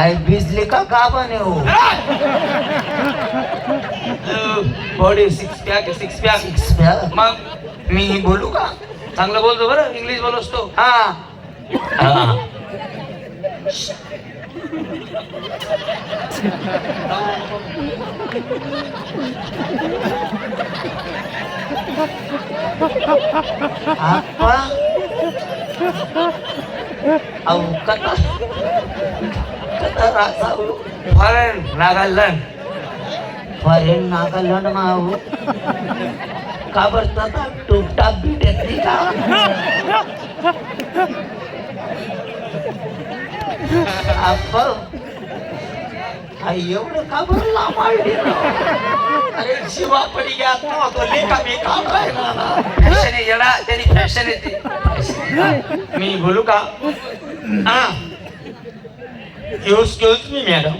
आई बिजली का गाभण आहे हो body six pack six pack six pack मग मी बोलू का चांगलं बोलतो बरं इंग्लिश बोलतोस तो हा हा. आप्पा रासाऊ फॉरेन नागालँड. फॉरेन नागालँड माऊ का बरं टूपटाप बीट येते का? आप्पा आई एवढं का बरं लांबाळली अरे शिवा पडी गया तो तो मी काम राहिला ना फॅशन आहे येडा. त्यांनी फॅशन येते मी बोलू का? हा. Deus que me primeiro.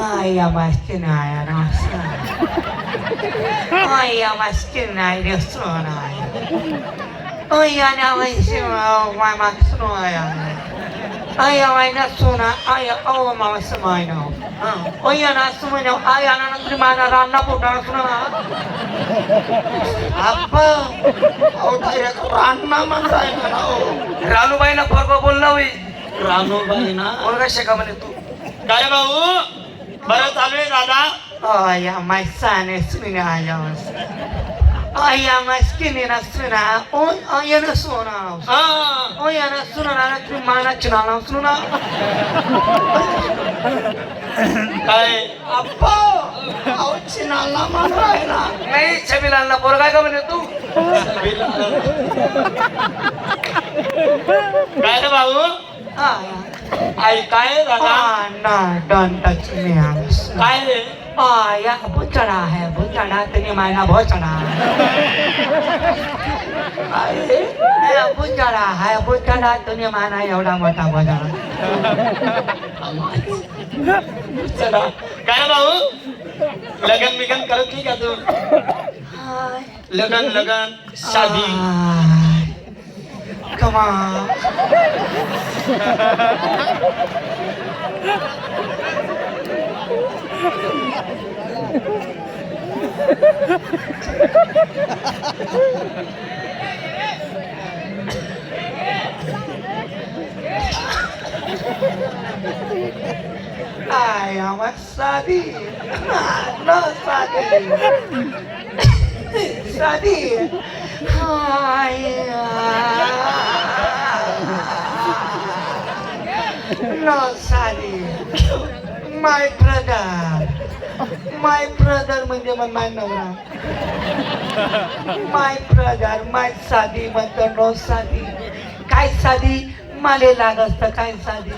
Ai, a masquinai, a nossa. Ai, a masquinai, de sonai. Né? Ai, a minha mãe se vai, vai mastroia. Ay, maskin ay. Ay, ay, nasuna, ay, oh, mamasumay no. Ay, yan, nasumay no, ay, yan, ang trimana, rana po, nasuna. Apa? Oh, tayo ka, rana man tayo na, oh. रानूबाईला पोरगा बोलला होई रानूबाई ना पोरगा शेका म्हणे तू काय भाऊ बरं चालू आहे दादा Ay, my son is swina Olyan meszkinére szüná, olyan a szónálom. Olyan a szónálom, hogy már ne csinálom szóná. అబ్బా వచ్చిన మే చెవిలన్న పొరగా babu? బాబు oh आई काय ah, don't touch me. Ayos. काय रे hai, buchara, tini mana buchara. Ay, ya, buchara hai, buchara, tini mana एवढा मोठा. चला काय भाऊ लगन बिगन करत नाही का तू. लगन लगन शादी Ai, é uma sabe, ah, não sabe, sabe, ai. No study. My brother. My brother म्हणजे मग माय नवरा. माय brother, माय साधी म्हणतो no साधी. काय साधी? माले लाग असतं काय साधी?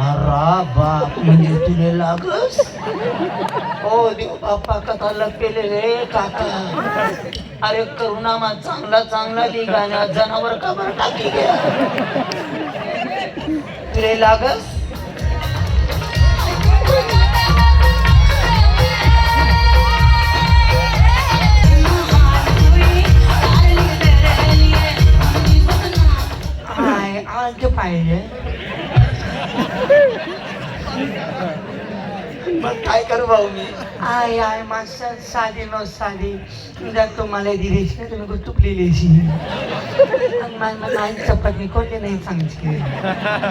अरा बाप म्हणजे तुले लागस हो देव बाप्पा कथा लपेले रे काका अरे करुणा मा चांगला चांगला गाण्या जनावर का बरं टाकी गया तुले लागस हाय आज पाहिजे मग काय करू भाऊ मी? आय आय मास्टर साधी नो साधी तुम्हाला दिलीस ना तुम्ही मला नाही चपाती कोणती नाही सांगते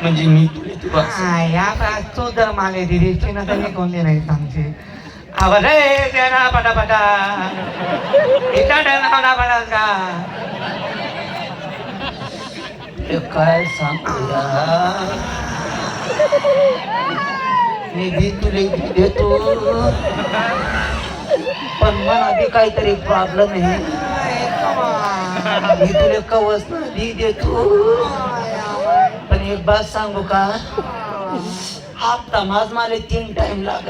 म्हणजे मी तुले आय या तू जर मला दिलीस ना तर मी कोणती नाही सांगते आवरे देना पटा पटा. इटा देना पटा पटा का हे काय सांगूया? मी भीती लेखी देतो. पण मला बी काहीतरी प्रॉब्लेम आहे. मी तुला कवच नाही देतो. पण एक बात सांगू का? हप्ता माझ मला तीन टाइम लागत